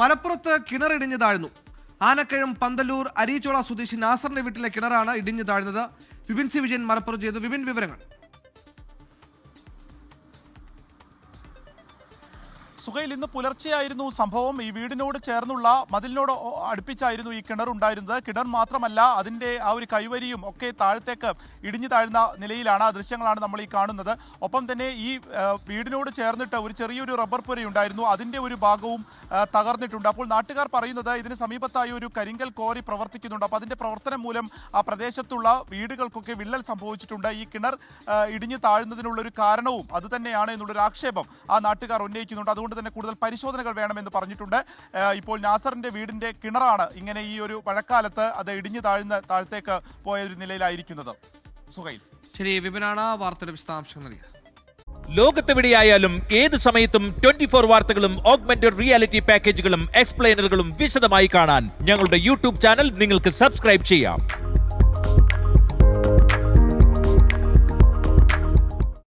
മലപ്പുറത്ത് കിണർ ഇടിഞ്ഞു താഴ്ന്നു. ആനക്കയം പന്തല്ലൂർ അരീച്ചോള സ്വദേശി നാസറിന്റെ വീട്ടിലെ കിണറാണ് ഇടിഞ്ഞു താഴ്ന്നത്. വിപിൻ സി വിജയൻ മലപ്പുറം ചെയ്തു വിപിൻ വിവരങ്ങൾ. സുഹൈൽ ഇന്ന് പുലർച്ചെയായിരുന്നു സംഭവം. ഈ വീടിനോട് ചേർന്നുള്ള മതിലിനോട് അടുപ്പിച്ചായിരുന്നു ഈ കിണർ ഉണ്ടായിരുന്നത്. കിണർ മാത്രമല്ല അതിന്റെ ആ ഒരു കൈവരിയും ഒക്കെ താഴത്തേക്ക് ഇടിഞ്ഞു താഴ്ന്ന നിലയിലാണ് ആ ദൃശ്യങ്ങളാണ് നമ്മൾ ഈ കാണുന്നത്. ഒപ്പം തന്നെ ഈ വീടിനോട് ചേർന്നിട്ട് ഒരു ചെറിയൊരു റബ്ബർ പുരയുണ്ടായിരുന്നു അതിന്റെ ഒരു ഭാഗവും തകർന്നിട്ടുണ്ട്. അപ്പോൾ നാട്ടുകാർ പറയുന്നത് ഇതിന് സമീപത്തായി ഒരു കരിങ്കൽ കോറി പ്രവർത്തിക്കുന്നുണ്ട്. അപ്പോൾ അതിന്റെ പ്രവർത്തനം മൂലം ആ പ്രദേശത്തുള്ള വീടുകൾക്കൊക്കെ വിള്ളൽ സംഭവിച്ചിട്ടുണ്ട്. ഈ കിണർ ഇടിഞ്ഞു താഴുന്നതിനുള്ള ഒരു കാരണവും അത് തന്നെയാണ് എന്നുള്ളൊരു ആക്ഷേപം ആ നാട്ടുകാർ ഉന്നയിക്കുന്നുണ്ട്. അതുകൊണ്ട് തന്നെ കൂടുതൽ പരിശോധനകൾ വേണമെന്ന് പറഞ്ഞിട്ടുണ്ട്. ഇപ്പോൾ നാസറിന്റെ വീടിന്റെ കിണറാണ് ഇങ്ങനെ ഈ ഒരു മഴക്കാലത്ത് അത് ഇടിഞ്ഞു താഴ്ന്ന താഴത്തേക്ക് പോയ ഒരു നിലയിലായിരിക്കുന്നത്. സുഹൈൽ. ശരി വിപിനാണ് വാർത്തയുടെ വിശദാംശങ്ങൾ. നൽകിയത് ലോകത്തെവിടെയായാലും ഏത് സമയത്തും ട്വന്റി ഫോർ വാർത്തകളും ഓഗ്മെന്റഡ് റിയാലിറ്റി പാക്കേജുകളും എക്സ്പ്ലെയിനറുകളും വിശദമായി കാണാൻ ഞങ്ങളുടെ യൂട്യൂബ് ചാനൽ നിങ്ങൾക്ക് സബ്സ്ക്രൈബ് ചെയ്യാം.